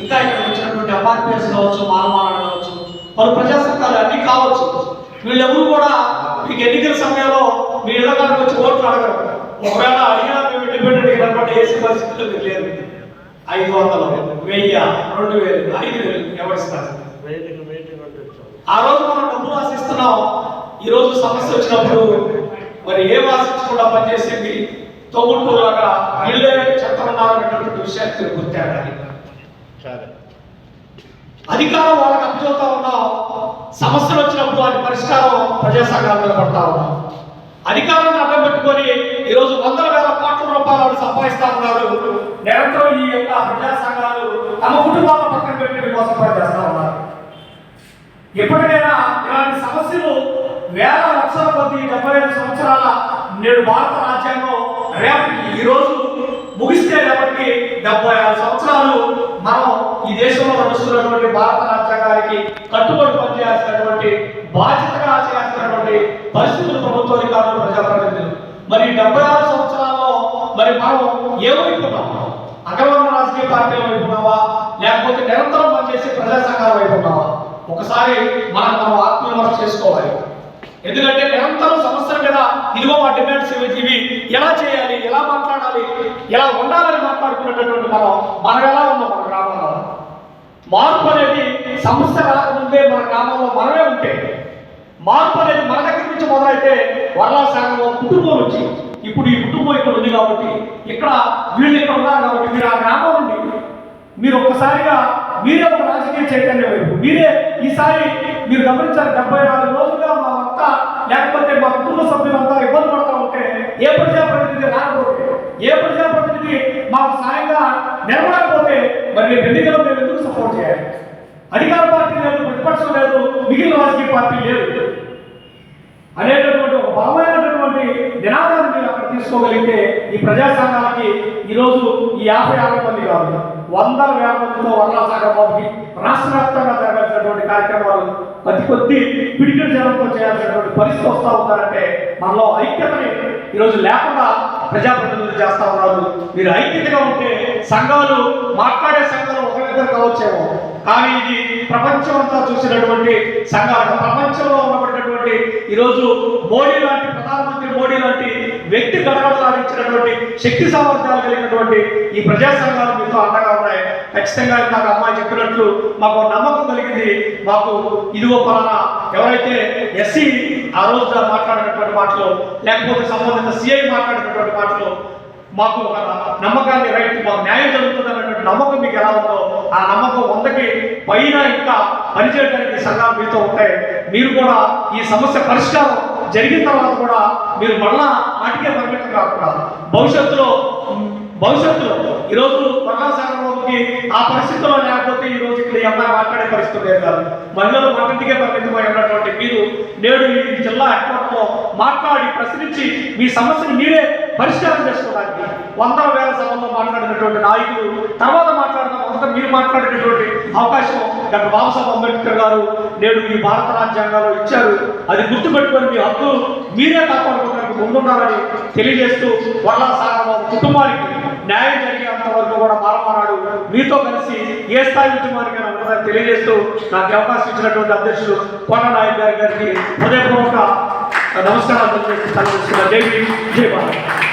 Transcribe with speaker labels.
Speaker 1: ఇంకా ఇక్కడ వచ్చినటువంటి అపార్ట్మెంట్స్ కావచ్చు మానవాళ్ళు కావచ్చు పలు ప్రజా సంఘాలు అన్ని కావచ్చు. వీళ్ళెవరు కూడా మీకు ఎన్నికల సమయంలో మీ ఇళ్ళ కాడికి వచ్చి ఓట్లు అడగరు. ఒకవేళ అడిగినా మేము ఇండిపెండెంట్ నిలబడి వేసే పరిస్థితుల్లో మీరు లేదు ఐదు వందలు వెయ్యి రెండు వేలు ఐదు వేలు ఎవరిస్తారు? ఆ రోజు మనం డబ్బులు ఆశిస్తున్నాం. ఈ రోజు సమస్య వచ్చినప్పుడు మరి ఏం ఆశించకుండా పనిచేసింది? తోబుట్టులాగా వీళ్ళే చెత్త ఉన్నారనేటువంటి విషయాన్ని మీరు అధికారం వాళ్ళకి అప్పచెబుతా ఉన్నాం సమస్యలు వచ్చినప్పుడు వాటి పరిష్కారం ప్రజా నిలబడతా మీద ఉన్నాం. అధికారాన్ని అడ్డం పెట్టుకొని ఈరోజు వందల వేల కోట్ల రూపాయలు వాళ్ళు సంపాదిస్తా ఉన్నారు. నిరంతరం ఈ యొక్క ప్రజా సంఘాలు తమ కుటుంబాల పక్కన పెట్టి కోసం పనిచేస్తా ఉన్నారు. ఎప్పటికైనా ఇలాంటి సమస్యలు వేల లక్షల కొద్ది డెబ్బై ఐదు సంవత్సరాల నేడు భారత రాజ్యాంగం రేపటికి ఈ రోజు ముగిస్తే రేపటికి డెబ్బై ఆరు సంవత్సరాలు మనం దేశంలో నడుస్తున్నటువంటి భారత రాజ్యాంగానికి కట్టుబడి పనిచేయాల్సినటువంటి బాధ్యతగా చేయాల్సినటువంటి పరిస్థితులు ప్రభుత్వ అధికారులు ప్రజాప్రతినిధులు. మరి డెబ్బై ఆరు సంవత్సరాల్లో మరి మనం ఏమైపోతాం అగ్రవర్ణ రాజకీయ పార్టీల వైపు ఉన్నావా? లేకపోతే నిరంతరం పనిచేసే ప్రజా సంఘాల వైపు ఉన్నావా? ఒకసారి మనం మనం ఆత్మవిమర్శ చేసుకోవాలి. ఎందుకంటే నిరంతరం సమస్యల మీద ఇదిగో మా డిమాండ్స్ ఇవి ఎలా చేయాలి? ఎలా మాట్లాడాలి? ఎలా ఉండాలని మాట్లాడుకునేటటువంటి మనం మనం ఎలా ఉన్నాం? మార్పు అనేది సంస్థ రాకముందే మన గ్రామంలో మనమే ఉంటే మార్పు అనేది మన దగ్గర నుంచి మొదలైతే వరలా సంఘంలో కుటుంబం నుంచి ఇప్పుడు ఈ కుటుంబం ఇక్కడ ఉంది కాబట్టి ఇక్కడ వీళ్ళు ఇక్కడ ఉన్నారు కాబట్టి మీరు ఆ గ్రామం ఉండి మీరు ఒక్కసారిగా మీరే ఒక రాజకీయ చైతన్యం వైపు మీరే ఈసారి మీరు గమనించారు డెబ్బై నాలుగు రోజులుగా మా అత్త లేకపోతే మా కుటుంబ సభ్యులు మరి రేపు ఎన్నికల్లో మేము ఎందుకు సపోర్ట్ చేయాలి? అధికార పార్టీ లేదు ప్రతిపక్షం లేదు మిగిలిన రాజకీయ పార్టీ లేదు. అనేటటువంటి ఒక బలమైనటువంటి నినాదాన్ని మీరు అక్కడ తీసుకోగలిగితే ఈ ప్రజా సంఘాలకి ఈరోజు యాభై యాభై మంది కాదు వందల వేల మందితో వరలాసాగర్ బాబుకి రాష్ట్ర వ్యాప్తంగా జరగాల్సినటువంటి కార్యక్రమాలు అతి కొద్ది పిడికిల జనంతో చేయాల్సినటువంటి పరిస్థితి వస్తూ ఉన్నారంటే మనలో ఐక్యతని ఈరోజు లేకుండా ప్రజాప్రతినిధులు చేస్తా ఉన్నారు. మీరు ఐక్యతగా ఉంటే సంఘాలు మాట్లాడే సంఘాలు ఒకరిద్దరు కావచ్చేమో. కానీ ఇది ప్రపంచం అంతా చూసినటువంటి సంఘాలు ప్రపంచంలో ఉన్నటువంటి ఈరోజు మోడీ లాంటి ప్రధానమంత్రి మోడీ లాంటి వ్యక్తి గడగడలాడించినటువంటి శక్తి సామర్థ్యాలు కలిగినటువంటి ఈ ప్రజా సంఘాలు మీతో అండగా ఉన్నాయి. ఖచ్చితంగా నాకు అమ్మాయి చెప్పినట్లు మాకు నమ్మకం కలిగింది. మాకు ఇదిగో పలానా ఎవరైతే ఎస్సీ ఆ రోజు మాట్లాడినటువంటి మాటలు లేకపోతే సంబంధిత సిఐ మాట్లాడినటువంటి మాటలు మాకు ఒక నమ్మకాన్ని రైట్ మాకు న్యాయం జరుగుతుంది అన్నటువంటి నమ్మకం మీకు ఎలా ఉందో ఆ నమ్మకం వందకి పైన ఇంకా పనిచేయడానికి సంఘాలు మీతో ఉంటాయి. మీరు కూడా ఈ సమస్య పరిష్కారం జరిగిన తర్వాత కూడా మీరు మళ్ళా వాటికే పరిమితం కాకుండా భవిష్యత్తులో భవిష్యత్తులో ఈరోజు వర్ణాశాఖకి ఆ పరిస్థితుల్లో లేకపోతే ఈ రోజు ఇక్కడ ఈ అమ్మాయి మాట్లాడే పరిస్థితి లేదు కాదు. మహిళలు మనంటికే పరిమితమై ఉన్నటువంటి మీరు నేడు ఈ జిల్లా హెడ్క్వార్టర్లో మాట్లాడి ప్రశ్నించి మీ సమస్యను మీరే పరిష్కారం చేసుకోవడానికి వందల వేల సభల్లో మాట్లాడినటువంటి నాయకులు తర్వాత మాట్లాడిన మొదట మీరు మాట్లాడేటటువంటి అవకాశం డాక్టర్ బాబాసాహెబ్ అంబేద్కర్ గారు నేడు ఈ భారత రాజ్యాంగంలో ఇచ్చారు. అది గుర్తుపెట్టుకొని మీ హక్కు మీరే కాపాడుకోవడానికి ముందున్నారని తెలియజేస్తూ వాళ్ళ సాగబాబు కుటుంబానికి న్యాయం జరిగేంత వరకు కూడా మారమారాడు మీతో కలిసి ఏ స్థాయి ఉద్యమానికి ఉంటుందని తెలియజేస్తూ నాకు అవకాశం ఇచ్చినటువంటి అధ్యక్షులు కొండ నాయక్ గారి గారికి హృదయపూర్వక నమస్కారాలు తెలియజేస్తూ జై భీమ్, జై భారత్